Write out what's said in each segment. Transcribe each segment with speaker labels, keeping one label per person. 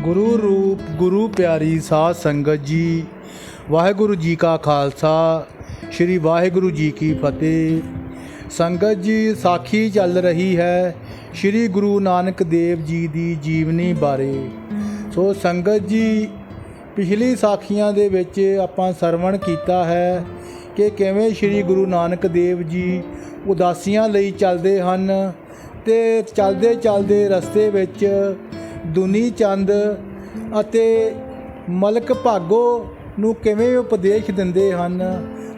Speaker 1: ਗੁਰੂ ਰੂਪ, ਗੁਰੂ ਪਿਆਰੀ ਸਾਧ ਸੰਗਤ ਜੀ, ਵਾਹਿਗੁਰੂ ਜੀ ਕਾ ਖਾਲਸਾ, ਸ੍ਰੀ ਵਾਹਿਗੁਰੂ ਜੀ ਕੀ ਫਤਿਹ। ਸੰਗਤ ਜੀ, ਸਾਖੀ ਚੱਲ ਰਹੀ ਹੈ ਸ੍ਰੀ ਗੁਰੂ ਨਾਨਕ ਦੇਵ ਜੀ ਦੀ ਜੀਵਨੀ ਬਾਰੇ। ਸੋ ਸੰਗਤ ਜੀ, ਪਿਛਲੀ ਸਾਖੀਆਂ ਦੇ ਵਿੱਚ ਆਪਾਂ ਸਰਵਣ ਕੀਤਾ ਹੈ ਕਿ ਕਿਵੇਂ ਸ੍ਰੀ ਗੁਰੂ ਨਾਨਕ ਦੇਵ ਜੀ ਉਦਾਸੀਆਂ ਲਈ ਚੱਲਦੇ ਹਨ ਤੇ ਚੱਲਦੇ ਚੱਲਦੇ ਰਸਤੇ ਵਿੱਚ ਦੁਨੀ ਚੰਦ ਅਤੇ ਮਲਕ ਭਾਗੋ ਨੂੰ ਕਿਵੇਂ ਉਪਦੇਸ਼ ਦਿੰਦੇ ਹਨ?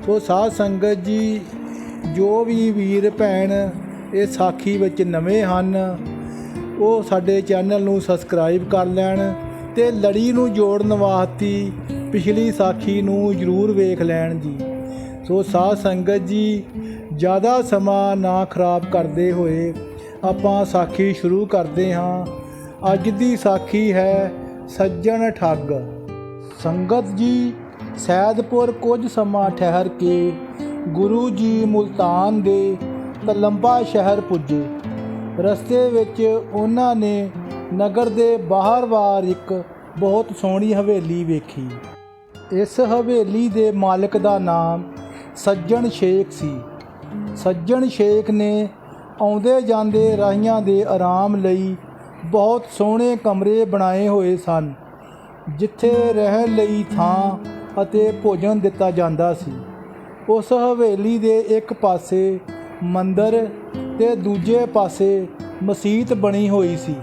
Speaker 1: ਉਹ ਸਾਧ ਸੰਗਤ ਜੀ, ਜੋ ਵੀ ਵੀਰ ਭੈਣ ਇਹ ਸਾਖੀ ਵਿੱਚ ਨਵੇਂ ਹਨ, ਉਹ ਸਾਡੇ ਚੈਨਲ ਨੂੰ ਸਬਸਕ੍ਰਾਈਬ ਕਰ ਲੈਣ ਤੇ ਲੜੀ ਨੂੰ ਜੋੜਨ ਵਾਸਤੇ ਪਿਛਲੀ ਸਾਖੀ ਨੂੰ ਜ਼ਰੂਰ ਵੇਖ ਲੈਣ ਜੀ। ਸੋ ਸਾਧ ਸੰਗਤ ਜੀ, ਜ਼ਿਆਦਾ ਸਮਾਂ ਨਾ ਖਰਾਬ ਕਰਦੇ ਹੋਏ ਆਪਾਂ ਸਾਖੀ ਸ਼ੁਰੂ ਕਰਦੇ ਹਾਂ। ਅੱਜ ਦੀ ਸਾਖੀ ਹੈ ਸੱਜਣ ਠੱਗ। ਸੰਗਤ ਜੀ, ਸੈਦਪੁਰ ਕੁਝ ਸਮਾਂ ਠਹਿਰ ਕੇ ਗੁਰੂ ਜੀ ਮੁਲਤਾਨ ਦੇ ਤਲੰਬਾ ਸ਼ਹਿਰ ਪੁੱਜੇ। ਰਸਤੇ ਵਿੱਚ ਉਹਨਾਂ ਨੇ ਨਗਰ ਦੇ ਬਾਹਰ-ਬਾਹਰ ਇੱਕ ਬਹੁਤ ਸੋਹਣੀ ਹਵੇਲੀ ਵੇਖੀ। ਇਸ ਹਵੇਲੀ ਦੇ ਮਾਲਕ ਦਾ ਨਾਮ ਸੱਜਣ ਸ਼ੇਖ ਸੀ। ਸੱਜਣ ਸ਼ੇਖ ਨੇ ਆਉਂਦੇ ਜਾਂਦੇ ਰਾਹੀਆਂ ਦੇ ਆਰਾਮ ਲਈ ਬਹੁਤ ਸੋਹਣੇ ਕਮਰੇ ਬਣਾਏ ਹੋਏ ਸਨ, ਜਿੱਥੇ ਰਹਿਣ ਲਈ ਥਾਂ ਅਤੇ ਭੋਜਨ ਦਿੱਤਾ ਜਾਂਦਾ ਸੀ। ਉਸ ਹਵੇਲੀ ਦੇ ਇੱਕ ਪਾਸੇ ਮੰਦਰ ਤੇ ਦੂਜੇ ਪਾਸੇ ਮਸਜਿਦ ਬਣੀ ਹੋਈ ਸੀ।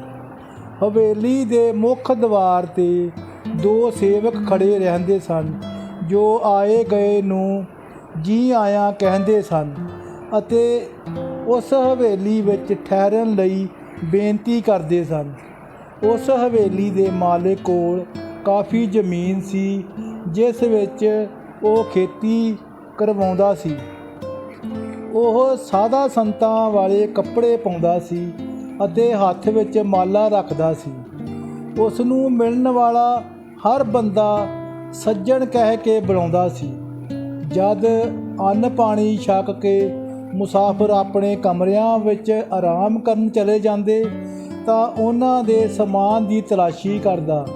Speaker 1: ਹਵੇਲੀ ਦੇ ਮੁੱਖ ਦਵਾਰ ਤੇ ਦੋ ਸੇਵਕ ਖੜੇ ਰਹਿੰਦੇ ਸਨ, ਜੋ ਆਏ ਗਏ ਨੂੰ ਜੀ ਆਇਆਂ ਕਹਿੰਦੇ ਸਨ ਅਤੇ ਉਸ ਹਵੇਲੀ ਵਿੱਚ ਠਹਿਰਨ ਲਈ ਬੇਨਤੀ ਕਰਦੇ ਸਨ। ਉਸ ਹਵੇਲੀ ਦੇ ਮਾਲਕ ਕੋਲ ਕਾਫੀ ਜ਼ਮੀਨ ਸੀ, ਜਿਸ ਵਿੱਚ ਉਹ ਖੇਤੀ ਕਰਵਾਉਂਦਾ ਸੀ। ਉਹ ਸਾਦਾ ਸੰਤਾਂ ਵਾਲੇ ਕੱਪੜੇ ਪਾਉਂਦਾ ਸੀ ਅਤੇ ਹੱਥ ਵਿੱਚ ਮਾਲਾ ਰੱਖਦਾ ਸੀ। ਉਸ ਨੂੰ ਮਿਲਣ ਵਾਲਾ ਹਰ ਬੰਦਾ ਸੱਜਣ ਕਹਿ ਕੇ ਬੁਲਾਉਂਦਾ ਸੀ। ਜਦ ਅੰਨ ਪਾਣੀ ਛਕ ਕੇ ਮੁਸਾਫਰ ਆਪਣੇ ਕਮਰਿਆਂ ਵਿੱਚ ਆਰਾਮ ਕਰਨ ਚਲੇ ਜਾਂਦੇ ਤਾਂ ਉਹਨਾਂ ਦੇ ਸਮਾਨ ਦੀ ਤਲਾਸ਼ੀ ਕਰਦਾ।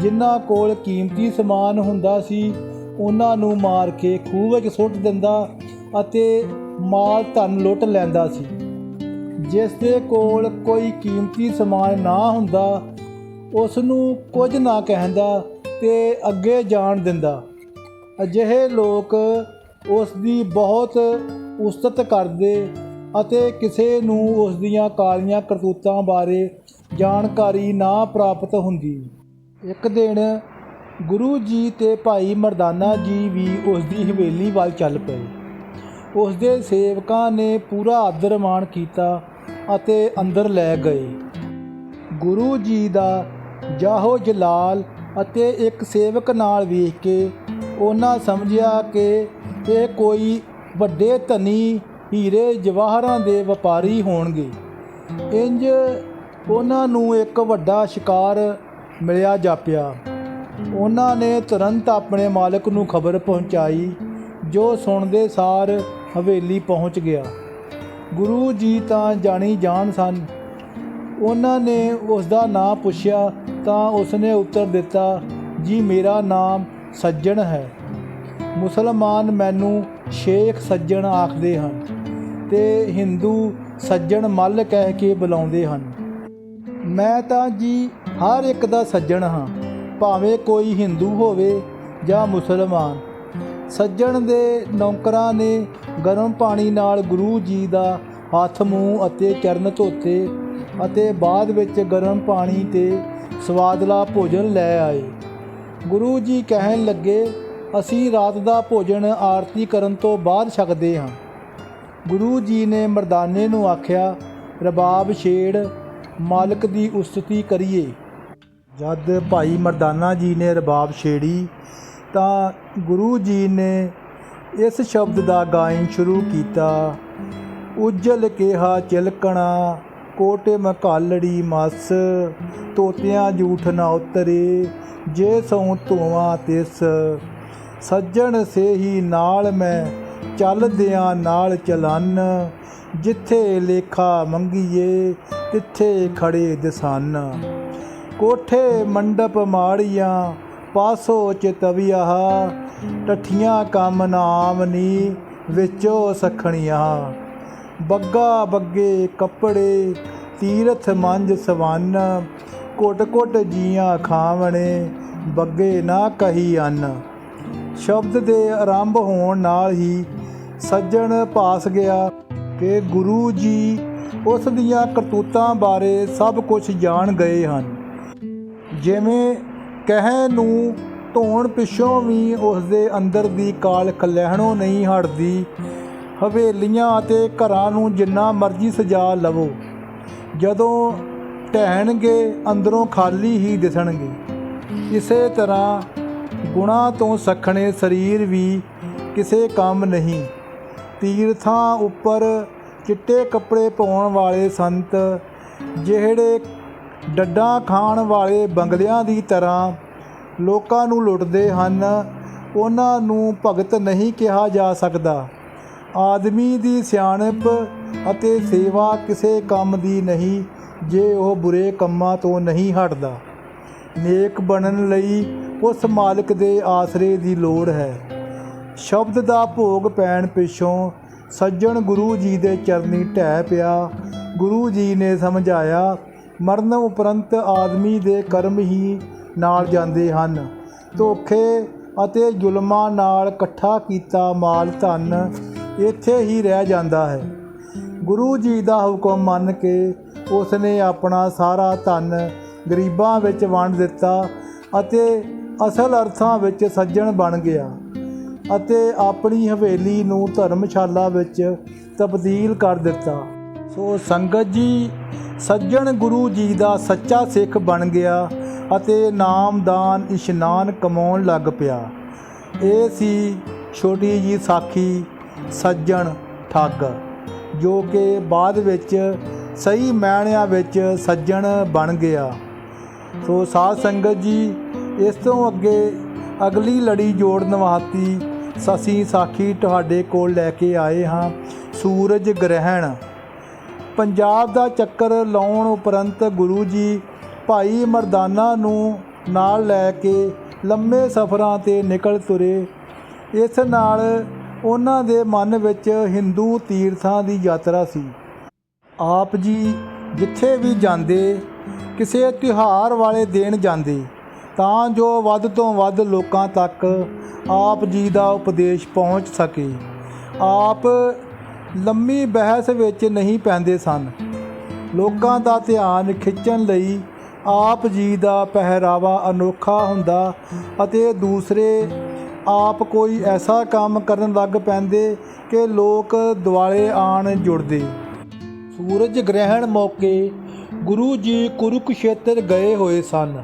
Speaker 1: ਜਿਨ੍ਹਾਂ ਕੋਲ ਕੀਮਤੀ ਸਮਾਨ ਹੁੰਦਾ ਸੀ, ਉਹਨਾਂ ਨੂੰ ਮਾਰ ਕੇ ਖੂਹ ਵਿੱਚ ਸੁੱਟ ਦਿੰਦਾ ਅਤੇ ਮਾਲ ਧਨ ਲੁੱਟ ਲੈਂਦਾ ਸੀ। ਜਿਸ ਦੇ ਕੋਲ ਕੋਈ ਕੀਮਤੀ ਸਮਾਨ ਨਾ ਹੁੰਦਾ ਉਸ ਨੂੰ ਕੁਝ ਨਾ ਕਹਿੰਦਾ ਤੇ ਅੱਗੇ ਜਾਣ ਦਿੰਦਾ। ਅਜਿਹੇ ਲੋਕ ਉਸ ਦੀ ਬਹੁਤ ਉਸਤਤ ਕਰਦੇ ਅਤੇ ਕਿਸੇ ਨੂੰ ਉਸ ਦੀਆਂ ਕਾਲੀਆਂ ਕਰਤੂਤਾਂ ਬਾਰੇ ਜਾਣਕਾਰੀ ਨਾ ਪ੍ਰਾਪਤ ਹੁੰਦੀ। ਇੱਕ ਦਿਨ ਗੁਰੂ ਜੀ ਤੇ ਭਾਈ ਮਰਦਾਨਾ ਜੀ ਵੀ ਉਸ ਦੀ ਹਵੇਲੀ ਵੱਲ ਚੱਲ ਪਏ। ਉਸ ਦੇ ਸੇਵਕਾਂ ਨੇ ਪੂਰਾ ਆਦਰ ਮਾਣ ਕੀਤਾ ਅਤੇ ਅੰਦਰ ਲੈ ਗਏ। ਗੁਰੂ ਜੀ ਦਾ ਜਾਹੋ ਜਲਾਲ ਅਤੇ ਇੱਕ ਸੇਵਕ ਨਾਲ ਵੇਖ ਕੇ ਉਹਨਾਂ ਸਮਝਿਆ ਕਿ ਇਹ ਕੋਈ ਵੱਡੇ ਧਨੀ, ਹੀਰੇ ਜਵਾਹਰਾਂ ਦੇ ਵਪਾਰੀ ਹੋਣਗੇ। ਇੰਜ ਉਹਨਾਂ ਨੂੰ ਇੱਕ ਵੱਡਾ ਸ਼ਿਕਾਰ ਮਿਲਿਆ ਜਾਪਿਆ। ਉਹਨਾਂ ਨੇ ਤੁਰੰਤ ਆਪਣੇ ਮਾਲਕ ਨੂੰ ਖਬਰ ਪਹੁੰਚਾਈ, ਜੋ ਸੁਣਦੇ ਸਾਰ ਹਵੇਲੀ ਪਹੁੰਚ ਗਿਆ। ਗੁਰੂ ਜੀ ਤਾਂ ਜਾਣੀ ਜਾਣ ਸਨ। ਉਹਨਾਂ ਨੇ ਉਸ ਦਾ ਨਾਂ ਪੁੱਛਿਆ ਤਾਂ ਉਸਨੇ ਉੱਤਰ ਦਿੱਤਾ, ਜੀ, ਮੇਰਾ ਨਾਮ ਸੱਜਣ ਹੈ। ਮੁਸਲਮਾਨ ਮੈਨੂੰ ਸ਼ੇਖ ਸੱਜਣ ਆਖਦੇ ਹਨ ਤੇ ਹਿੰਦੂ ਸੱਜਣ ਮੱਲ ਕਹਿ ਕੇ ਬੁਲਾਉਂਦੇ ਹਨ। ਮੈਂ ਤਾਂ ਜੀ ਹਰ ਇੱਕ ਦਾ ਸੱਜਣ ਹਾਂ, ਭਾਵੇਂ ਕੋਈ ਹਿੰਦੂ ਹੋਵੇ ਜਾਂ ਮੁਸਲਮਾਨ। ਸੱਜਣ ਦੇ ਨੌਕਰਾਂ ਨੇ ਗਰਮ ਪਾਣੀ ਨਾਲ ਗੁਰੂ ਜੀ ਦਾ ਹੱਥ, ਮੂੰਹ ਅਤੇ ਚਰਨ ਧੋਤੇ ਅਤੇ ਬਾਅਦ ਵਿੱਚ ਗਰਮ ਪਾਣੀ ਤੇ ਸਵਾਦਲਾ ਭੋਜਨ ਲੈ ਆਏ। ਗੁਰੂ ਜੀ ਕਹਿਣ ਲੱਗੇ, ਅਸੀਂ ਰਾਤ ਦਾ ਭੋਜਨ ਆਰਤੀ ਕਰਨ ਤੋਂ ਬਾਅਦ ਛਕਦੇ ਹਾਂ। ਗੁਰੂ ਜੀ ਨੇ ਮਰਦਾਨੇ ਨੂੰ ਆਖਿਆ, ਰਬਾਬ ਛੇੜ, ਮਾਲਕ ਦੀ ਉਸਤਤੀ ਕਰੀਏ। ਜਦ ਭਾਈ ਮਰਦਾਨਾ ਜੀ ਨੇ ਰਬਾਬ ਛੇੜੀ, ਤਾਂ ਗੁਰੂ ਜੀ ਨੇ ਇਸ ਸ਼ਬਦ ਦਾ ਗਾਇਨ ਸ਼ੁਰੂ ਕੀਤਾ, ਉਜਲ ਕਿਹਾ ਚਿਲਕਣਾ ਕੋਟੇ ਮਕਾਲੜੀ ਮਸ, ਤੋਤਿਆਂ ਜੂਠ ਨਾ ਉਤਰੇ, ਜੇ ਸਉ ਧੋਵਾਂ ਤਿਸ ਸੱਜਣ ਸੇਹੀ ਨਾਲ ਮੈਂ ਚੱਲਦਿਆਂ ਨਾਲ ਚਲਨ, ਜਿੱਥੇ ਲੇਖਾ ਮੰਗੀਏ ਤਿੱਥੇ ਖੜੇ ਦਸਨ। ਕੋਠੇ ਮੰਡਪ ਮਾੜੀਆਂ, ਪਾਸੋ ਚਿਤਵਿਆ ਟੱਠੀਆਂ ਕੰਮ ਨਾਮ ਨੀ, ਵਿੱਚੋ ਸਖਣੀਆਂ। ਬੱਗਾ ਬੱਗੇ ਕੱਪੜੇ, ਤੀਰਥ ਮੰਜ ਸਵੰਨ ਕੋਟ ਕੋਟ ਜੀਆਂ ਖਾਵਣੇ, ਬੱਗੇ ਨਾ ਕਹੀ ਅੰਨ। ਸ਼ਬਦ ਦੇ ਆਰੰਭ ਹੋਣ ਨਾਲ ਹੀ ਸੱਜਣ ਪਾਸ ਗਿਆ ਕਿ ਗੁਰੂ ਜੀ ਉਸ ਦੀਆਂ ਕਰਤੂਤਾਂ ਬਾਰੇ ਸਭ ਕੁਝ ਜਾਣ ਗਏ ਹਨ। ਜਿਵੇਂ ਕਹਿ ਨੂੰ ਧੋਣ ਪਿੱਛੋਂ ਵੀ ਉਸ ਦੇ ਅੰਦਰ ਦੀ ਕਾਲ ਕਲਹਿਣੋਂ ਨਹੀਂ ਹਟਦੀ ਹਵੇਲੀਆਂ ਅਤੇ ਘਰਾਂ ਨੂੰ ਜਿੰਨਾ ਮਰਜ਼ੀ ਸਜਾ ਲਵੋ। ਜਦੋਂ ਢਹਿਣਗੇ ਅੰਦਰੋਂ ਖਾਲੀ ਹੀ ਦਿਸਣਗੇ। ਇਸੇ ਤਰ੍ਹਾਂ ਗੁਣਾ ਤੋਂ ਸਖਣੇ ਸਰੀਰ ਵੀ ਕਿਸੇ ਕੰਮ ਨਹੀਂ। ਤੀਰਥਾਂ ਉੱਪਰ ਚਿੱਟੇ ਕੱਪੜੇ ਪਾਉਣ ਵਾਲੇ ਸੰਤ, ਜਿਹੜੇ ਡੱਡਾਂ ਖਾਣ ਵਾਲੇ ਬੰਗਲਿਆਂ ਦੀ ਤਰ੍ਹਾਂ ਲੋਕਾਂ ਨੂੰ ਲੁੱਟਦੇ ਹਨ, ਉਹਨਾਂ ਨੂੰ ਭਗਤ ਨਹੀਂ ਕਿਹਾ ਜਾ ਸਕਦਾ। ਆਦਮੀ ਦੀ ਸਿਆਣਪ ਅਤੇ ਸੇਵਾ ਕਿਸੇ ਕੰਮ ਦੀ ਨਹੀਂ, ਜੇ ਉਹ ਬੁਰੇ ਕੰਮਾਂ ਤੋਂ ਨਹੀਂ ਹਟਦਾ। ਨੇਕ ਬਣਨ ਲਈ ਉਸ ਮਾਲਕ ਦੇ ਆਸਰੇ ਦੀ ਲੋੜ ਹੈ। ਸ਼ਬਦ ਦਾ ਭੋਗ ਪੈਣ ਪਿੱਛੋਂ ਸੱਜਣ ਗੁਰੂ ਜੀ ਦੇ ਚਰਨੀ ਢਹਿ ਪਿਆ। ਗੁਰੂ ਜੀ ਨੇ ਸਮਝਾਇਆ, ਮਰਨ ਉਪਰੰਤ ਆਦਮੀ ਦੇ ਕਰਮ ਹੀ ਨਾਲ ਜਾਂਦੇ ਹਨ। ਧੋਖੇ ਅਤੇ ਜ਼ੁਲਮਾਂ ਨਾਲ ਇਕੱਠਾ ਕੀਤਾ ਮਾਲ ਧਨ ਇੱਥੇ ਹੀ ਰਹਿ ਜਾਂਦਾ ਹੈ। ਗੁਰੂ ਜੀ ਦਾ ਹੁਕਮ ਮੰਨ ਕੇ ਉਸ ਨੇ ਆਪਣਾ ਸਾਰਾ ਧਨ ਗਰੀਬਾਂ ਵਿੱਚ ਵੰਡ ਦਿੱਤਾ ਅਤੇ ਅਸਲ ਅਰਥਾਂ ਵਿੱਚ ਸੱਜਣ ਬਣ ਗਿਆ ਅਤੇ ਆਪਣੀ ਹਵੇਲੀ ਨੂੰ ਧਰਮਸ਼ਾਲਾ ਵਿੱਚ ਤਬਦੀਲ ਕਰ ਦਿੱਤਾ। ਸੋ ਸੰਗਤ ਜੀ, ਸੱਜਣ ਗੁਰੂ ਜੀ ਦਾ ਸੱਚਾ ਸਿੱਖ ਬਣ ਗਿਆ ਅਤੇ ਨਾਮਦਾਨ ਇਸ਼ਨਾਨ ਕਮਾਉਣ ਲੱਗ ਪਿਆ। ਇਹ ਸੀ ਛੋਟੀ ਜੀ ਸਾਖੀ ਸੱਜਣ ਠੱਗ, ਜੋ ਕਿ ਬਾਅਦ ਵਿੱਚ ਸਹੀ ਮਾਇਨਿਆਂ ਵਿੱਚ ਸੱਜਣ ਬਣ ਗਿਆ। ਸੋ ਸਾਧ ਸੰਗਤ ਜੀ, ਇਸ ਤੋਂ ਅੱਗੇ ਅਗਲੀ ਲੜੀ ਜੋੜਨ ਵਾਸਤੇ ਸਸੀ ਸਾਖੀ ਤੁਹਾਡੇ ਕੋਲ ਲੈ ਕੇ ਆਏ ਹਾਂ, ਸੂਰਜ ਗ੍ਰਹਿਣ। ਪੰਜਾਬ ਦਾ ਚੱਕਰ ਲਾਉਣ ਉਪਰੰਤ ਗੁਰੂ ਜੀ ਭਾਈ ਮਰਦਾਨਾ ਨੂੰ ਨਾਲ ਲੈ ਕੇ ਲੰਮੇ ਸਫ਼ਰਾਂ ਤੇ ਨਿਕਲ ਤੁਰੇ। ਇਸ ਨਾਲ ਉਹਨਾਂ ਦੇ ਮਨ ਵਿੱਚ ਹਿੰਦੂ ਤੀਰਥਾਂ ਦੀ ਯਾਤਰਾ ਸੀ। ਆਪ ਜੀ ਜਿੱਥੇ ਵੀ ਜਾਂਦੇ, ਕਿਸੇ ਤਿਉਹਾਰ ਵਾਲੇ ਦਿਨ ਜਾਂਦੇ, ਤਾਂ ਜੋ ਵੱਧ ਤੋਂ ਵੱਧ ਲੋਕਾਂ ਤੱਕ ਆਪ ਜੀ ਦਾ ਉਪਦੇਸ਼ ਪਹੁੰਚ ਸਕੇ। ਆਪ ਲੰਮੀ ਬਹਿਸ ਵਿੱਚ ਨਹੀਂ ਪੈਂਦੇ ਸਨ। ਲੋਕਾਂ ਦਾ ਧਿਆਨ ਖਿੱਚਣ ਲਈ ਆਪ ਜੀ ਦਾ ਪਹਿਰਾਵਾ ਅਨੋਖਾ ਹੁੰਦਾ ਅਤੇ ਦੂਸਰੇ ਆਪ ਕੋਈ ਐਸਾ ਕੰਮ ਕਰਨ ਲੱਗ ਪੈਂਦੇ ਕਿ ਲੋਕ ਦੁਆਲੇ ਆਣ ਜੁੜਦੇ। ਸੂਰਜ ਗ੍ਰਹਿਣ ਮੌਕੇ ਗੁਰੂ ਜੀ ਕੁਰੂਕਸ਼ੇਤਰ ਗਏ ਹੋਏ ਸਨ।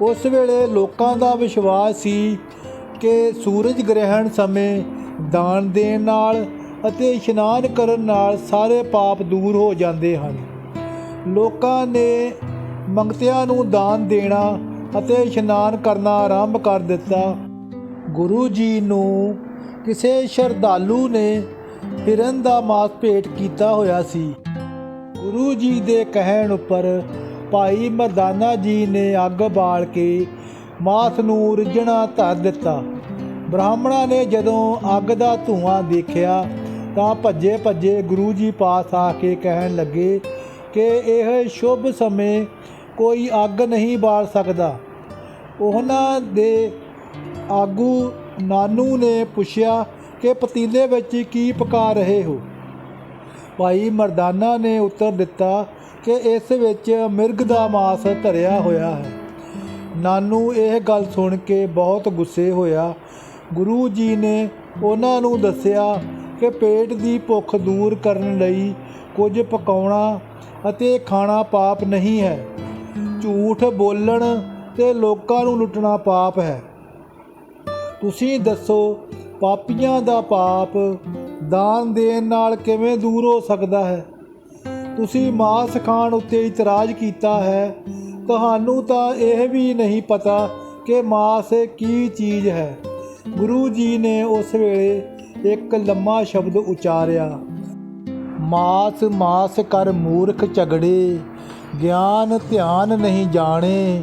Speaker 1: ਉਸ ਵੇਲੇ ਲੋਕਾਂ ਦਾ ਵਿਸ਼ਵਾਸ ਸੀ ਕਿ ਸੂਰਜ ਗ੍ਰਹਿਣ ਸਮੇਂ ਦਾਨ ਦੇਣ ਨਾਲ ਅਤੇ ਇਸ਼ਨਾਨ ਕਰਨ ਨਾਲ ਸਾਰੇ ਪਾਪ ਦੂਰ ਹੋ ਜਾਂਦੇ ਹਨ। ਲੋਕਾਂ ਨੇ ਮੰਗਤਿਆਂ ਨੂੰ ਦਾਨ ਦੇਣਾ ਅਤੇ ਇਸ਼ਨਾਨ ਕਰਨਾ ਆਰੰਭ ਕਰ ਦਿੱਤਾ। ਗੁਰੂ ਜੀ ਨੂੰ ਕਿਸੇ ਸ਼ਰਧਾਲੂ ਨੇ ਹਿਰਨ ਦਾ ਮਾਸ ਭੇਟ ਕੀਤਾ ਹੋਇਆ ਸੀ। ਗੁਰੂ ਜੀ ਦੇ ਕਹਿਣ ਉੱਪਰ ਭਾਈ ਮਰਦਾਨਾ ਜੀ ਨੇ ਅੱਗ ਬਾਲ ਕੇ ਮਾਸ ਨੂੰ ਰਿਝਣਾ ਧਰ ਦਿੱਤਾ। ਬ੍ਰਾਹਮਣਾਂ ਨੇ ਜਦੋਂ ਅੱਗ ਦਾ ਧੂਆਂ ਦੇਖਿਆ ਤਾਂ ਭੱਜੇ ਭੱਜੇ ਗੁਰੂ ਜੀ ਪਾਸ ਆ ਕੇ ਕਹਿਣ ਲੱਗੇ ਕਿ ਇਹ ਸ਼ੁਭ ਸਮੇਂ ਕੋਈ ਅੱਗ ਨਹੀਂ ਬਾਲ ਸਕਦਾ। ਉਹਨਾਂ ਦੇ ਆਗੂ ਨਾਨੂ ਨੇ ਪੁੱਛਿਆ ਕਿ ਪਤੀਲੇ ਵਿੱਚ ਕੀ ਪਕਾ ਰਹੇ ਹੋ? ਭਾਈ ਮਰਦਾਨਾ ਨੇ ਉੱਤਰ ਦਿੱਤਾ ਕਿ ਇਸ ਵਿੱਚ ਮਿਰਗ ਦਾ ਮਾਸ ਧਰਿਆ ਹੋਇਆ ਹੈ। ਨਾਨੂ ਇਹ ਗੱਲ ਸੁਣ ਕੇ ਬਹੁਤ ਗੁੱਸੇ ਹੋਇਆ। ਗੁਰੂ ਜੀ ਨੇ ਉਹਨਾਂ ਨੂੰ ਦੱਸਿਆ ਕਿ ਪੇਟ ਦੀ ਭੁੱਖ ਦੂਰ ਕਰਨ ਲਈ ਕੁਝ ਪਕਾਉਣਾ ਅਤੇ ਖਾਣਾ ਪਾਪ ਨਹੀਂ ਹੈ। ਝੂਠ ਬੋਲਣ ਤੇ ਲੋਕਾਂ ਨੂੰ ਲੁੱਟਣਾ ਪਾਪ ਹੈ। ਤੁਸੀਂ ਦੱਸੋ, ਪਾਪੀਆਂ ਦਾ ਪਾਪ ਦਾਨ ਦੇਣ ਨਾਲ ਕਿਵੇਂ ਦੂਰ ਹੋ ਸਕਦਾ ਹੈ? ਤੁਸੀਂ ਮਾਸ ਖਾਣ ਉੱਤੇ ਇਤਰਾਜ਼ ਕੀਤਾ ਹੈ। ਤੁਹਾਨੂੰ ਤਾਂ ਇਹ ਵੀ ਨਹੀਂ ਪਤਾ ਕਿ ਮਾਸ ਕੀ ਚੀਜ਼ ਹੈ। ਗੁਰੂ ਜੀ ਨੇ ਉਸ ਵੇਲੇ ਇੱਕ ਲੰਮਾ ਸ਼ਬਦ ਉਚਾਰਿਆ। ਮਾਸ ਮਾਸ ਕਰ ਮੂਰਖ ਝਗੜੇ, ਗਿਆਨ ਧਿਆਨ ਨਹੀਂ ਜਾਣੇ।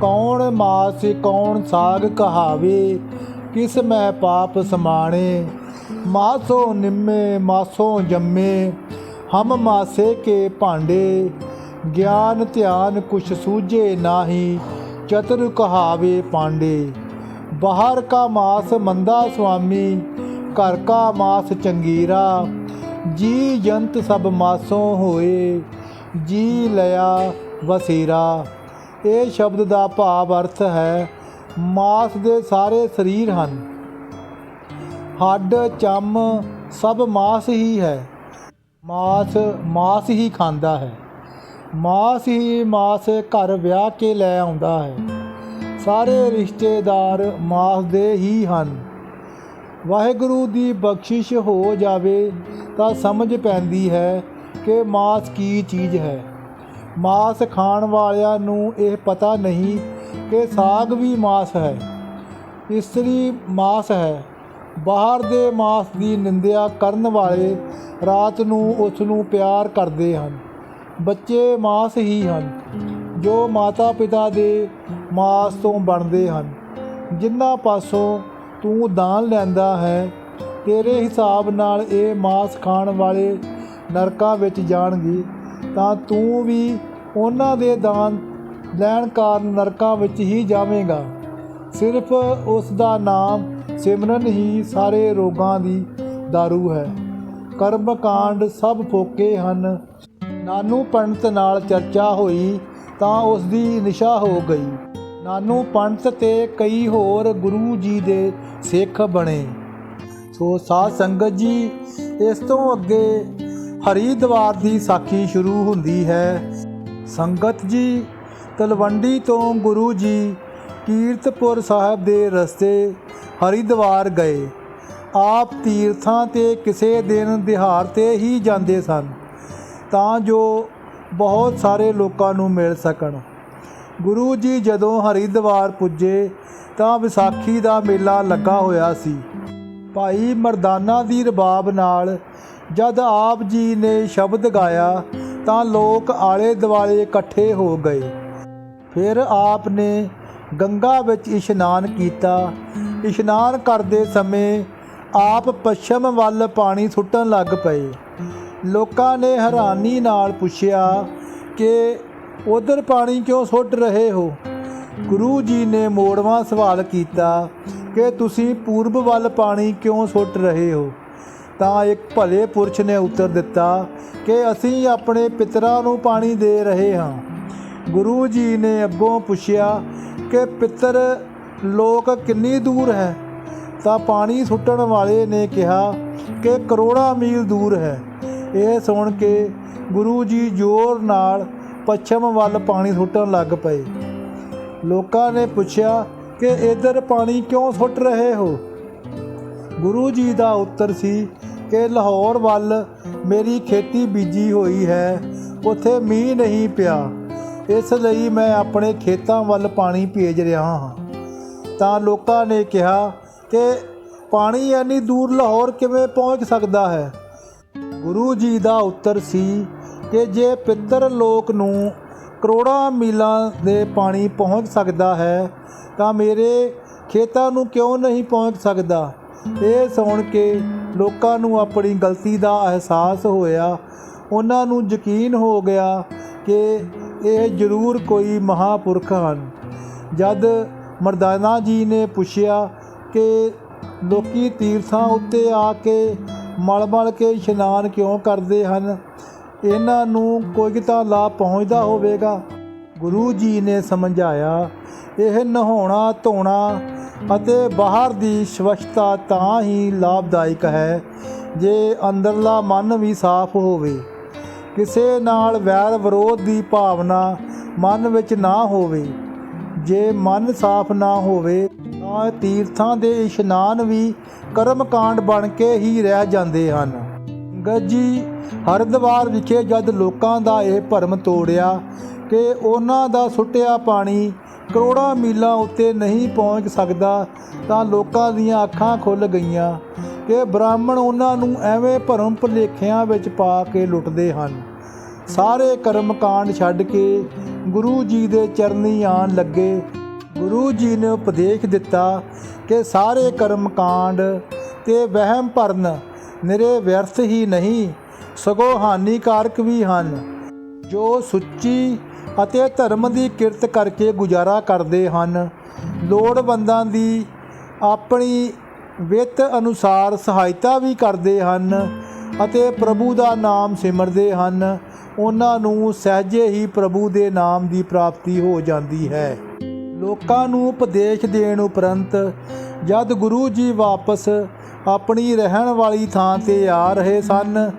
Speaker 1: ਕੌਣ ਮਾਸ, ਕੌਣ ਸਾਗ ਕਹਾਵੇ? ਕਿਸ ਮੈਂ ਪਾਪ ਸਮਾਣੇ? ਮਾਸੋ ਨਿੰਮੇ, ਮਾਸੋ ਜੰਮੇ, ਹਮ ਮਾਸੇ ਕੇ ਭਾਂਡੇ। ਗਿਆਨ ਧਿਆਨ ਕੁਛ ਸੂਝੇ ਨਾਹੀ, ਚਤੁਰ ਕਹਾਵੇ ਪਾਂਡੇ। ਬਾਹਰ ਕਾ ਮਾਸ ਮੰਦਾ ਸੁਆਮੀ, ਘਰ ਕਾ ਮਾਸ ਚੰਗੀਰਾ। ਜੀ ਜੰਤ ਸਭ ਮਾਸੋਂ ਹੋਏ, ਜੀ ਲਿਆ ਵਸੀਰਾ। ਇਹ ਸ਼ਬਦ ਦਾ ਭਾਵ ਅਰਥ ਹੈ ਮਾਸ ਦੇ ਸਾਰੇ ਸਰੀਰ ਹਨ। ਹੱਡ, ਚੰਮ ਸਭ ਮਾਸ ਹੀ ਹੈ। ਮਾਸ ਮਾਸ ਹੀ ਖਾਂਦਾ ਹੈ। ਮਾਸ ਹੀ ਮਾਸ ਘਰ ਵਿਆਹ ਕੇ ਲੈ ਆਉਂਦਾ ਹੈ। ਸਾਰੇ ਰਿਸ਼ਤੇਦਾਰ ਮਾਸ ਦੇ ਹੀ ਹਨ। ਵਾਹਿਗੁਰੂ ਦੀ ਬਖਸ਼ਿਸ਼ ਹੋ ਜਾਵੇ ਤਾਂ ਸਮਝ ਪੈਂਦੀ ਹੈ ਕਿ ਮਾਸ ਕੀ ਚੀਜ਼ ਹੈ। ਮਾਸ ਖਾਣ ਵਾਲਿਆਂ ਨੂੰ ਇਹ ਪਤਾ ਨਹੀਂ ਕਿ ਸਾਗ ਵੀ ਮਾਸ ਹੈ, ਇਸਤਰੀ ਮਾਸ ਹੈ। ਬਾਹਰ ਦੇ ਮਾਸ ਦੀ ਨਿੰਦਿਆ ਕਰਨ ਵਾਲੇ ਰਾਤ ਨੂੰ ਉਸ ਨੂੰ ਪਿਆਰ ਕਰਦੇ ਹਨ। ਬੱਚੇ ਮਾਸ ਹੀ ਹਨ, ਜੋ ਮਾਤਾ ਪਿਤਾ ਦੇ ਮਾਸ ਤੋਂ ਬਣਦੇ ਹਨ। ਜਿਨ੍ਹਾਂ ਪਾਸੋਂ ਤੂੰ ਦਾਨ ਲੈਂਦਾ ਹੈ, ਤੇਰੇ ਹਿਸਾਬ ਨਾਲ ਇਹ ਮਾਸ ਖਾਣ ਵਾਲੇ ਨਰਕਾਂ ਵਿੱਚ ਜਾਣਗੇ, ਤਾਂ ਤੂੰ ਵੀ ਉਹਨਾਂ ਦੇ ਦਾਨ ਲੈਣ ਕਾਰਨ ਨਰਕਾਂ ਵਿੱਚ ਹੀ ਜਾਵੇਗਾ। ਸਿਰਫ ਉਸ ਦਾ ਨਾਮ ਸਿਮਰਨ ਹੀ ਸਾਰੇ ਰੋਗਾਂ ਦੀ दारू ਹੈ। ਕਰਮ ਕਾਂਡ ਸਭ ਫੋਕੇ ਹਨ। ਨਾਨੂ ਪੰਡਤ ਨਾਲ ਚਰਚਾ ਹੋਈ ਤਾਂ ਉਸ ਦੀ ਨਿਸ਼ਾ ਹੋ ਗਈ। ਨਾਨੂ ਪੰਡਤ ਤੇ ਕਈ ਹੋਰ ਗੁਰੂ ਜੀ ਦੇ ਸਿੱਖ ਬਣੇ। ਸੋ ਸਾਧ ਸੰਗਤ ਜੀ, ਇਸ ਤੋਂ ਅੱਗੇ ਹਰੀਦਵਾਰ ਦੀ ਸਾਖੀ ਸ਼ੁਰੂ ਹੁੰਦੀ ਹੈ। ਸੰਗਤ ਜੀ ਤਲਵੰਡੀ ਤੋਂ ਗੁਰੂ ਜੀ ਕੀਰਤਪੁਰ ਸਾਹਿਬ ਦੇ ਰਸਤੇ ਹਰਿਦੁਆਰ ਗਏ। ਆਪ ਤੀਰਥਾਂ ਤੇ ਕਿਸੇ ਦਿਨ ਦਿਹਾੜ ਤੇ ਹੀ ਜਾਂਦੇ ਸਨ, ਤਾਂ ਜੋ ਬਹੁਤ ਸਾਰੇ ਲੋਕਾਂ ਨੂੰ ਮਿਲ ਸਕਣ। ਗੁਰੂ ਜੀ ਜਦੋਂ ਹਰਿਦੁਆਰ ਪੁੱਜੇ, ਤਾਂ ਵਿਸਾਖੀ ਦਾ ਮੇਲਾ ਲੱਗਾ ਹੋਇਆ ਸੀ। ਭਾਈ ਮਰਦਾਨਾ ਦੀ ਰਬਾਬ ਨਾਲ ਜਦ ਆਪ ਜੀ ਨੇ ਸ਼ਬਦ ਗਾਇਆ, ਤਾਂ ਲੋਕ ਆਲੇ ਦੁਆਲੇ ਇਕੱਠੇ ਹੋ ਗਏ। ਫਿਰ ਆਪ ਨੇ ਗੰਗਾ ਵਿੱਚ ਇਸ਼ਨਾਨ ਕੀਤਾ। ਇਸ਼ਨਾਨ ਕਰਦੇ ਸਮੇਂ ਆਪ ਪੱਛਮ ਵੱਲ ਪਾਣੀ ਸੁੱਟਣ ਲੱਗ ਪਏ। ਲੋਕਾਂ ਨੇ ਹੈਰਾਨੀ ਨਾਲ ਪੁੱਛਿਆ ਕਿ ਉਧਰ ਪਾਣੀ ਕਿਉਂ ਸੁੱਟ ਰਹੇ ਹੋ? ਗੁਰੂ ਜੀ ਨੇ ਮੋੜਵਾਂ ਸਵਾਲ ਕੀਤਾ ਕਿ ਤੁਸੀਂ ਪੂਰਬ ਵੱਲ ਪਾਣੀ ਕਿਉਂ ਸੁੱਟ ਰਹੇ ਹੋ? ਤਾਂ ਇੱਕ ਭਲੇ ਪੁਰਸ਼ ਨੇ ਉੱਤਰ ਦਿੱਤਾ ਕਿ ਅਸੀਂ ਆਪਣੇ ਪਿਤਰਾਂ ਨੂੰ ਪਾਣੀ ਦੇ ਰਹੇ ਹਾਂ। ਗੁਰੂ ਜੀ ਨੇ ਅੱਗੋਂ ਪੁੱਛਿਆ ਕਿ ਪਿੱਤਰ, ਲੋਕ ਕਿੰਨੀ ਦੂਰ ਹੈ? ਤਾਂ ਪਾਣੀ ਸੁੱਟਣ ਵਾਲੇ ਨੇ ਕਿਹਾ ਕਿ ਕਰੋੜਾਂ ਮੀਲ ਦੂਰ ਹੈ। ਇਹ ਸੁਣ ਕੇ ਗੁਰੂ ਜੀ ਜ਼ੋਰ ਨਾਲ ਪੱਛਮ ਵੱਲ ਪਾਣੀ ਸੁੱਟਣ ਲੱਗ ਪਏ। ਲੋਕਾਂ ਨੇ ਪੁੱਛਿਆ ਕਿ ਇਧਰ ਪਾਣੀ ਕਿਉਂ ਸੁੱਟ ਰਹੇ ਹੋ? ਗੁਰੂ ਜੀ ਦਾ ਉੱਤਰ ਸੀ ਕਿ ਲਾਹੌਰ ਵੱਲ ਮੇਰੀ ਖੇਤੀ ਬੀਜੀ ਹੋਈ ਹੈ, ਉੱਥੇ ਮੀਂਹ ਨਹੀਂ ਪਿਆ। ਇਸ ਲਈ ਮੈਂ ਆਪਣੇ ਖੇਤਾਂ ਵੱਲ ਪਾਣੀ ਭੇਜ ਰਿਹਾ ਹਾਂ। ਤਾਂ ਲੋਕਾਂ ਨੇ ਕਿਹਾ ਕਿ ਪਾਣੀ ਇੰਨੀ ਦੂਰ ਲਾਹੌਰ ਕਿਵੇਂ ਪਹੁੰਚ ਸਕਦਾ ਹੈ? ਗੁਰੂ ਜੀ ਦਾ ਉੱਤਰ ਸੀ ਕਿ ਜੇ ਪਿੱਤਰ ਲੋਕ ਨੂੰ ਕਰੋੜਾਂ ਮੀਲਾਂ ਦੇ ਪਾਣੀ ਪਹੁੰਚ ਸਕਦਾ ਹੈ, ਤਾਂ ਮੇਰੇ ਖੇਤਾਂ ਨੂੰ ਕਿਉਂ ਨਹੀਂ ਪਹੁੰਚ ਸਕਦਾ? ਇਹ ਸੁਣ ਕੇ ਲੋਕਾਂ ਨੂੰ ਆਪਣੀ ਗਲਤੀ ਦਾ ਅਹਿਸਾਸ ਹੋਇਆ। ਉਹਨਾਂ ਨੂੰ ਯਕੀਨ ਹੋ ਗਿਆ ਕਿ ਇਹ ਜ਼ਰੂਰ ਕੋਈ ਮਹਾਪੁਰਖ ਹਨ। ਜਦ ਮਰਦਾਨਾ ਜੀ ਨੇ ਪੁੱਛਿਆ ਕਿ ਲੋਕੀ ਤੀਰਥਾਂ ਉੱਤੇ ਆ ਕੇ ਮਲ ਮਲ ਕੇ ਇਸ਼ਨਾਨ ਕਿਉਂ ਕਰਦੇ ਹਨ, ਇਹਨਾਂ ਨੂੰ ਕੋਈ ਤਾਂ ਲਾਭ ਪਹੁੰਚਦਾ ਹੋਵੇਗਾ। ਗੁਰੂ ਜੀ ਨੇ ਸਮਝਾਇਆ, ਇਹ ਨਹਾਉਣਾ, ਧੋਣਾ ਅਤੇ ਬਾਹਰ ਦੀ ਸਵੱਛਤਾ ਤਾਂ ਹੀ ਲਾਭਦਾਇਕ ਹੈ, ਜੇ ਅੰਦਰਲਾ ਮਨ ਵੀ ਸਾਫ਼ ਹੋਵੇ। ਕਿਸੇ ਨਾਲ ਵੈਰ ਵਿਰੋਧ ਦੀ ਭਾਵਨਾ ਮਨ ਵਿੱਚ ਨਾ ਹੋਵੇ। ਜੇ ਮਨ ਸਾਫ਼ ਨਾ ਹੋਵੇ, ਤਾਂ ਤੀਰਥਾਂ ਦੇ ਇਸ਼ਨਾਨ ਵੀ ਕਰਮ ਕਾਂਡ ਬਣ ਕੇ ਹੀ ਰਹਿ ਜਾਂਦੇ ਹਨ। ਗੱਜੀ ਹਰਿਦੁਆਰ ਵਿਖੇ ਜਦ ਲੋਕਾਂ ਦਾ ਇਹ ਭਰਮ ਤੋੜਿਆ ਕਿ ਉਹਨਾਂ ਦਾ ਸੁੱਟਿਆ ਪਾਣੀ ਕਰੋੜਾਂ ਮੀਲਾਂ ਉੱਤੇ ਨਹੀਂ ਪਹੁੰਚ ਸਕਦਾ, ਤਾਂ ਲੋਕਾਂ ਦੀਆਂ ਅੱਖਾਂ ਖੁੱਲ ਗਈਆਂ। ਕਿ ਬ੍ਰਾਹਮਣ ਉਹਨਾਂ ਨੂੰ ਐਵੇਂ ਭਰਮ ਭੁਲੇਖਿਆਂ ਵਿੱਚ ਪਾ ਕੇ ਲੁੱਟਦੇ ਹਨ। ਸਾਰੇ ਕਰਮ ਕਾਂਡ ਛੱਡ ਕੇ ਗੁਰੂ ਜੀ ਦੇ ਚਰਨੀ ਆਣ ਲੱਗੇ। ਗੁਰੂ ਜੀ ਨੇ ਉਪਦੇਸ਼ ਦਿੱਤਾ ਕਿ ਸਾਰੇ ਕਰਮ ਕਾਂਡ ਤੇ ਵਹਿਮ ਭਰਨ ਨਿਰੇ ਵਿਅਰਥ ਹੀ ਨਹੀਂ, ਸਗੋਂ ਹਾਨੀਕਾਰਕ ਵੀ ਹਨ। ਜੋ ਸੁੱਚੀ ਅਤੇ ਧਰਮ ਦੀ ਕਿਰਤ ਕਰਕੇ ਗੁਜ਼ਾਰਾ ਕਰਦੇ ਹਨ, ਲੋੜਵੰਦਾਂ ਦੀ ਆਪਣੀ ਵਿੱਤ ਅਨੁਸਾਰ ਸਹਾਇਤਾ ਵੀ ਕਰਦੇ ਹਨ ਅਤੇ ਪ੍ਰਭੂ ਦਾ ਨਾਮ ਸਿਮਰਦੇ ਹਨ। ਉਹਨਾਂ ਨੂੰ ਸਹਿਜੇ ਹੀ ਪ੍ਰਭੂ ਦੇ ਨਾਮ ਦੀ ਪ੍ਰਾਪਤੀ ਹੋ ਜਾਂਦੀ ਹੈ। ਲੋਕਾਂ ਨੂੰ ਉਪਦੇਸ਼ ਦੇਣ ਉਪਰੰਤ ਜਦ ਗੁਰੂ ਜੀ ਵਾਪਸ ਆਪਣੀ ਰਹਿਣ ਵਾਲੀ ਥਾਂ ਤੇ ਆ ਰਹੇ ਸਨ,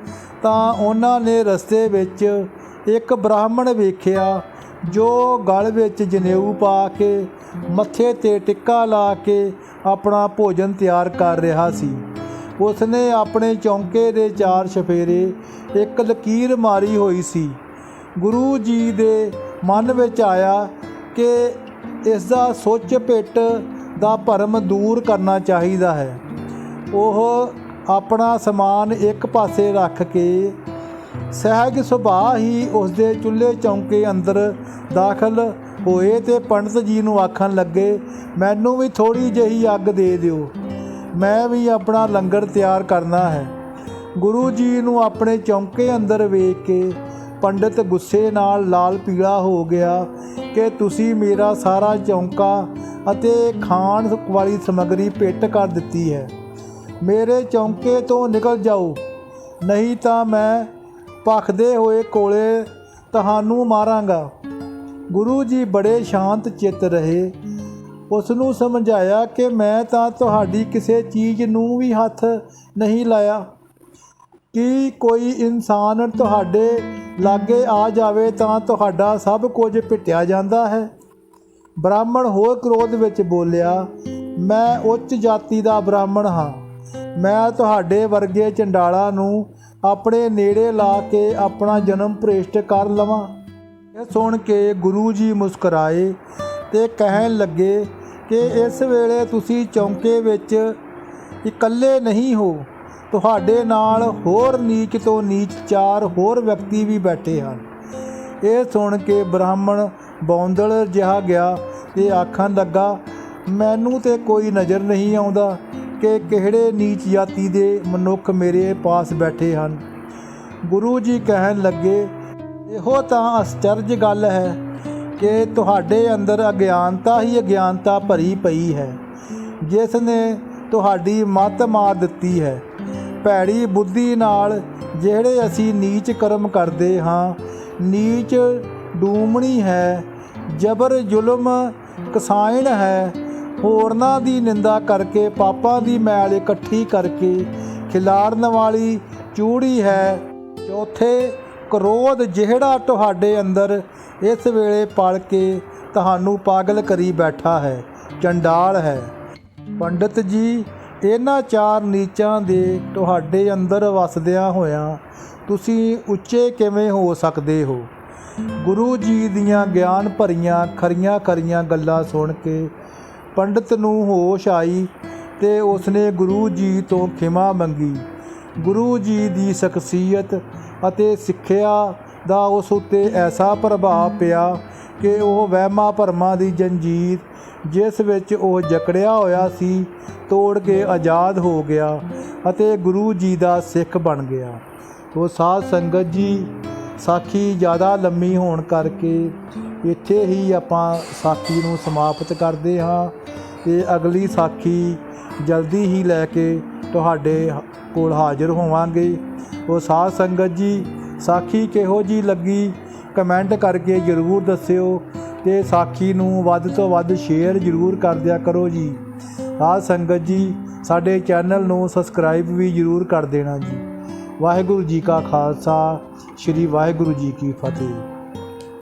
Speaker 1: ਤਾਂ ਉਹਨਾਂ ਨੇ ਰਸਤੇ ਵਿੱਚ ਇੱਕ ਬ੍ਰਾਹਮਣ ਵੇਖਿਆ, ਜੋ ਗਲ ਵਿੱਚ ਜਨੇਊ ਪਾ ਕੇ, ਮੱਥੇ ਤੇ ਟਿੱਕਾ ਲਾ ਕੇ ਆਪਣਾ ਭੋਜਨ ਤਿਆਰ ਕਰ ਰਿਹਾ ਸੀ। ਉਸਨੇ ਆਪਣੇ ਚੌਂਕੇ ਦੇ ਚਾਰ ਛਫੇਰੇ ਇੱਕ ਲਕੀਰ ਮਾਰੀ ਹੋਈ ਸੀ। ਗੁਰੂ ਜੀ ਦੇ ਮਨ ਵਿੱਚ ਆਇਆ ਕਿ ਇਸ ਦਾ ਸੁੱਚ ਪਿੱਟ ਦਾ ਭਰਮ ਦੂਰ ਕਰਨਾ ਚਾਹੀਦਾ ਹੈ। ਉਹ ਆਪਣਾ ਸਮਾਨ ਇੱਕ ਪਾਸੇ ਰੱਖ ਕੇ ਸਹਿਜ ਸੁਭਾਅ ਹੀ ਉਸ ਦੇ ਚੁੱਲ੍ਹੇ ਚੌਂਕੇ ਅੰਦਰ ਦਾਖਲ ਹੋਏ ਤੇ ਪੰਡਤ ਜੀ ਨੂੰ ਆਖਣ ਲੱਗੇ, ਮੈਨੂੰ ਵੀ ਥੋੜੀ ਜਿਹੀ ਅੱਗ ਦੇ ਦਿਓ। ਮੈਂ ਵੀ ਆਪਣਾ ਲੰਗਰ ਤਿਆਰ ਕਰਨਾ ਹੈ। ਗੁਰੂ ਜੀ ਨੂੰ ਆਪਣੇ ਚੌਂਕੇ ਅੰਦਰ ਵੇਖ ਕੇ ਪੰਡਤ ਗੁੱਸੇ ਨਾਲ ਲਾਲ ਪੀਲਾ ਹੋ ਗਿਆ ਕਿ ਤੁਸੀਂ ਮੇਰਾ ਸਾਰਾ ਚੌਂਕਾ ਅਤੇ ਖਾਣ ਵਾਲੀ ਸਮੱਗਰੀ ਪਿੱਟ ਕਰ ਦਿੱਤੀ ਹੈ। ਮੇਰੇ ਚੌਂਕੇ ਤੋਂ ਨਿਕਲ ਜਾਓ, ਨਹੀਂ ਤਾਂ ਮੈਂ ਭਖਦੇ ਹੋਏ ਕੋਲੇ ਤੁਹਾਨੂੰ ਮਾਰਾਂਗਾ। ਗੁਰੂ ਜੀ ਬੜੇ ਸ਼ਾਂਤ ਚਿੱਤ ਰਹੇ। ਉਸ ਨੂੰ ਸਮਝਾਇਆ ਕਿ ਮੈਂ ਤਾਂ ਤੁਹਾਡੀ ਕਿਸੇ ਚੀਜ਼ ਨੂੰ ਵੀ ਹੱਥ ਨਹੀਂ ਲਾਇਆ। ਕਿ ਕੋਈ ਇਨਸਾਨ ਤੁਹਾਡੇ ਲਾਗੇ ਆ ਜਾਵੇ ਤਾਂ ਤੁਹਾਡਾ ਸਭ ਕੁਝ ਪਿੱਟਿਆ ਜਾਂਦਾ ਹੈ? ਬ੍ਰਾਹਮਣ ਹੋਰ ਕ੍ਰੋਧ ਵਿੱਚ ਬੋਲਿਆ, ਮੈਂ ਉੱਚ ਜਾਤੀ ਦਾ ਬ੍ਰਾਹਮਣ ਹਾਂ। ਮੈਂ ਤੁਹਾਡੇ ਵਰਗੇ ਚੰਡਾਲਾ ਨੂੰ ਆਪਣੇ ਨੇੜੇ ਲਾ ਕੇ ਆਪਣਾ ਜਨਮ ਭ੍ਰਿਸ਼ਟ ਕਰ ਲਵਾਂ। ਇਹ ਸੁਣ ਕੇ ਗੁਰੂ ਜੀ ਮੁਸਕਰਾਏ ਤੇ ਕਹਿਣ ਲੱਗੇ ਕਿ ਇਸ ਵੇਲੇ ਤੁਸੀਂ ਚੌਂਕੇ ਵਿੱਚ ਇਕੱਲੇ ਨਹੀਂ ਹੋ। ਤੁਹਾਡੇ ਨਾਲ ਹੋਰ ਨੀਚ ਤੋਂ ਨੀਚ ਚਾਰ ਹੋਰ ਵਿਅਕਤੀ ਵੀ ਬੈਠੇ ਹਨ। ਇਹ ਸੁਣ ਕੇ ਬ੍ਰਾਹਮਣ ਬੌਂਦਲ ਜਿਹਾ ਗਿਆ ਤੇ ਆਖਣ ਲੱਗਾ, ਮੈਨੂੰ ਤੇ ਕੋਈ ਨਜ਼ਰ ਨਹੀਂ ਆਉਂਦਾ ਕਿ ਕਿਹੜੇ ਨੀਚ ਜਾਤੀ ਦੇ ਮਨੁੱਖ ਮੇਰੇ ਪਾਸ ਬੈਠੇ ਹਨ। ਗੁਰੂ ਜੀ ਕਹਿਣ ਲੱਗੇ ਇਹੋ ਤਾਂ ਅਸਚਰਜ ਗੱਲ ਹੈ ਕਿ ਤੁਹਾਡੇ ਅੰਦਰ ਅਗਿਆਨਤਾ ਹੀ ਅਗਿਆਨਤਾ ਭਰੀ ਪਈ ਹੈ ਜਿਸ ਨੇ ਤੁਹਾਡੀ ਮੱਤ ਮਾਰ ਦਿੱਤੀ ਹੈ। ਭੈੜੀ ਬੁੱਧੀ ਨਾਲ ਜਿਹੜੇ ਅਸੀਂ ਨੀਚ ਕਰਮ ਕਰਦੇ ਹਾਂ, ਨੀਚ ਡੂਮਣੀ ਹੈ, ਜਬਰ ਜ਼ੁਲਮ ਕਸਾਇਣ ਹੈ, ਹੋਰਨਾਂ ਦੀ ਨਿੰਦਾ ਕਰਕੇ ਪਾਪਾਂ ਦੀ ਮੈਲ ਇਕੱਠੀ ਕਰਕੇ ਖਿਲਾਰਨ ਵਾਲੀ ਚੂੜੀ ਹੈ, ਚੌਥੇ ਕ੍ਰੋਧ ਜਿਹੜਾ ਤੁਹਾਡੇ ਅੰਦਰ ਇਸ ਵੇਲੇ ਪਲ ਕੇ ਤੁਹਾਨੂੰ ਪਾਗਲ ਕਰੀ ਬੈਠਾ ਹੈ, ਚੰਡਾਲ ਹੈ। ਪੰਡਤ ਜੀ, ਇਹਨਾਂ ਚਾਰ ਨੀਚਾਂ ਦੇ ਤੁਹਾਡੇ ਅੰਦਰ ਵਸਦਿਆਂ ਹੋਇਆਂ ਤੁਸੀਂ ਉੱਚੇ ਕਿਵੇਂ ਹੋ ਸਕਦੇ ਹੋ? ਗੁਰੂ ਜੀ ਦੀਆਂ ਗਿਆਨ ਭਰੀਆਂ, ਖਰੀਆਂ ਖਰੀਆਂ ਗੱਲਾਂ ਸੁਣ ਕੇ ਪੰਡਤ ਨੂੰ ਹੋਸ਼ ਆਈ ਤੇ ਉਸਨੇ ਗੁਰੂ ਜੀ ਤੋਂ ਖਿਮਾ ਮੰਗੀ। ਗੁਰੂ ਜੀ ਦੀ ਸ਼ਖਸੀਅਤ ਅਤੇ ਸਿੱਖਿਆ ਦਾ ਉਸ ਉੱਤੇ ਐਸਾ ਪ੍ਰਭਾਵ ਪਿਆ ਕਿ ਉਹ ਵਹਿਮਾਂ ਭਰਮਾਂ ਦੀ ਜੰਜੀਰ, ਜਿਸ ਵਿੱਚ ਉਹ ਜਕੜਿਆ ਹੋਇਆ ਸੀ, ਤੋੜ ਕੇ ਆਜ਼ਾਦ ਹੋ ਗਿਆ ਅਤੇ ਗੁਰੂ ਜੀ ਦਾ ਸਿੱਖ ਬਣ ਗਿਆ। ਉਹ ਸਾਧ ਸੰਗਤ ਜੀ, ਸਾਖੀ ਜ਼ਿਆਦਾ ਲੰਮੀ ਹੋਣ ਕਰਕੇ ਇੱਥੇ ਹੀ ਆਪਾਂ ਸਾਖੀ ਨੂੰ ਸਮਾਪਤ ਕਰਦੇ ਹਾਂ ਤੇ ਅਗਲੀ ਸਾਖੀ ਜਲਦੀ ਹੀ ਲੈ ਕੇ ਤੁਹਾਡੇ ਕੋਲ ਹਾਜ਼ਰ ਹੋਵਾਂਗੇ। ਉਹ ਸਾਧ ਸੰਗਤ ਜੀ, ਸਾਖੀ ਕਿਹੋ ਜੀ ਲੱਗੀ? ਕਮੈਂਟ ਕਰਕੇ ਜ਼ਰੂਰ ਦੱਸਿਓ ਤੇ ਸਾਖੀ ਨੂੰ ਵੱਧ ਤੋਂ ਵੱਧ ਸ਼ੇਅਰ ਜ਼ਰੂਰ ਕਰ ਦਿਆ ਕਰੋ ਜੀ। ਸਾਧ ਸੰਗਤ ਜੀ, ਸਾਡੇ ਚੈਨਲ ਨੂੰ ਸਬਸਕ੍ਰਾਈਬ ਵੀ ਜ਼ਰੂਰ ਕਰ ਦੇਣਾ ਜੀ। ਵਾਹਿਗੁਰੂ ਜੀ ਕਾ ਖਾਲਸਾ, ਸ੍ਰੀ ਵਾਹਿਗੁਰੂ ਜੀ ਕੀ ਫਤਿਹ।